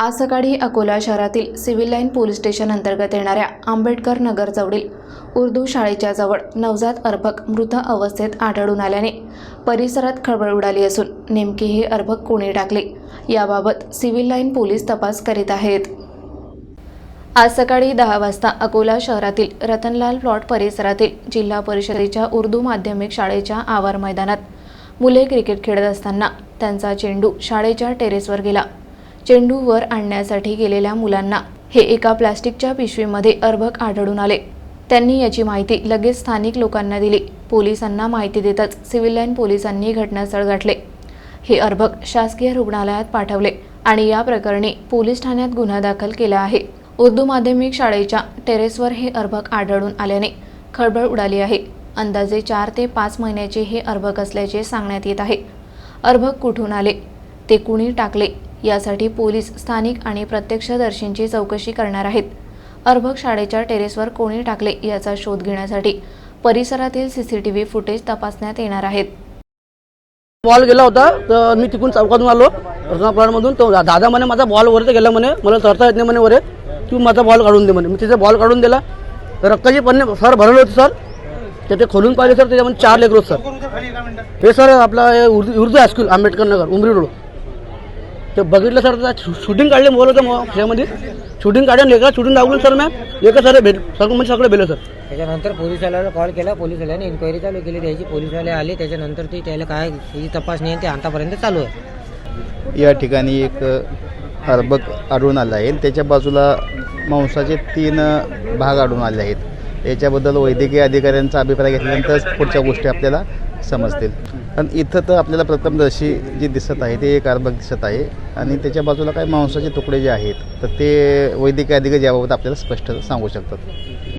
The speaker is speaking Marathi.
आज सकाळी अकोला शहरातील सिव्हिल लाईन पोलीस स्टेशन अंतर्गत येणाऱ्या आंबेडकर नगर चौडील उर्दू शाळेच्या जवळ नवजात अर्भक मृत अवस्थेत आढळून आल्याने परिसरात खळबळ उडाली असून नेमके हे अर्भक कोणी टाकले याबाबत सिव्हिल लाईन पोलीस तपास करीत आहेत. आज सकाळी दहा वाजता अकोला शहरातील रतनलाल प्लॉट परिसरातील जिल्हा परिषदेच्या उर्दू माध्यमिक शाळेच्या आवार मैदानात मुले क्रिकेट खेळत असताना त्यांचा चेंडू शाळेच्या टेरेसवर गेला. चेंडू वर आणण्यासाठी गेलेल्या मुलांना हे एका प्लास्टिकच्या पिशवीमध्ये अर्भक आढळून आले. त्यांनी याची माहिती लगेच स्थानिक लोकांना दिली. पोलिसांना माहिती देताच सिव्हिल लाईन पोलिसांनी घटनास्थळ गाठले. हे अर्भक शासकीय रुग्णालयात पाठवले आणि या प्रकरणी पोलीस ठाण्यात गुन्हा दाखल केला आहे. उर्दू माध्यमिक शाळेच्या टेरेसवर हे अर्भक आढळून आल्याने खळबळ उडाली आहे. अंदाजे चार ते पाच महिन्याचे हे अर्भक असल्याचे सांगण्यात येत आहे. अर्भक कुठून आले? ते कुणी टाकले? यासाठी पोलीस स्थानिक आणि प्रत्यक्षदर्शींची चौकशी करणार आहेत. अर्भक शाळेच्या टेरेसवर कोणी टाकले याचा शोध घेण्यासाठी? परिसरातील सीसीटीव्ही फुटेज तपासण्यात येणार आहेत. बॉल गेला होता तर मी तिकडून चौकातून आलो मधून तो दादा म्हणे माझा बॉल वरती गेला म्हणे मला चढता येत नाही म्हणे वरे. तू माझा बॉल काढून दे म्हणे. मी तिथे बॉल काढून दिला. तर रक्ताची पन्ने सर भरले होते सर. तर ते खोलून पाहिले सर. त्याच्यामध्ये चार लेकर सर. हे सर आपला Urdu Urdu high school Ambedkar Nagar Umri road ते बघितलं सर तर शूटिंग काढले मोबाईल होतं मग त्यामध्ये. शूटिंग काढून लेकरा शूटिंग दाखवून सर मॅम एका सर भेट सगळं म्हणजे सगळं बेलं सर. त्याच्यानंतर पोलिसवाल्याला कॉल केला पोलिसवाल्याने इन्क्वायरी चालू केली त्याची पोलिसवाले आले त्याच्यानंतर ती त्याला काय ही तपासणी आहे ते आतापर्यंत चालू आहे. या ठिकाणी एक अर्भक आढळून आलं आहे. त्याच्या बाजूला मांसाचे तीन भाग आढळून आले आहेत. याच्याबद्दल वैद्यकीय अधिकाऱ्यांचा अभिप्राय घेतल्यानंतरच पुढच्या गोष्टी आपल्याला समजतील. पण इथं तर आपल्याला प्रथमदर्शी जी दिसत आहे ते एक अर्भक दिसत आहे. आणि त्याच्या बाजूला काही मांसाचे तुकडे जे आहेत तर ते वैद्यकीय अधिकारी याबाबत आपल्याला स्पष्ट सांगू शकतात.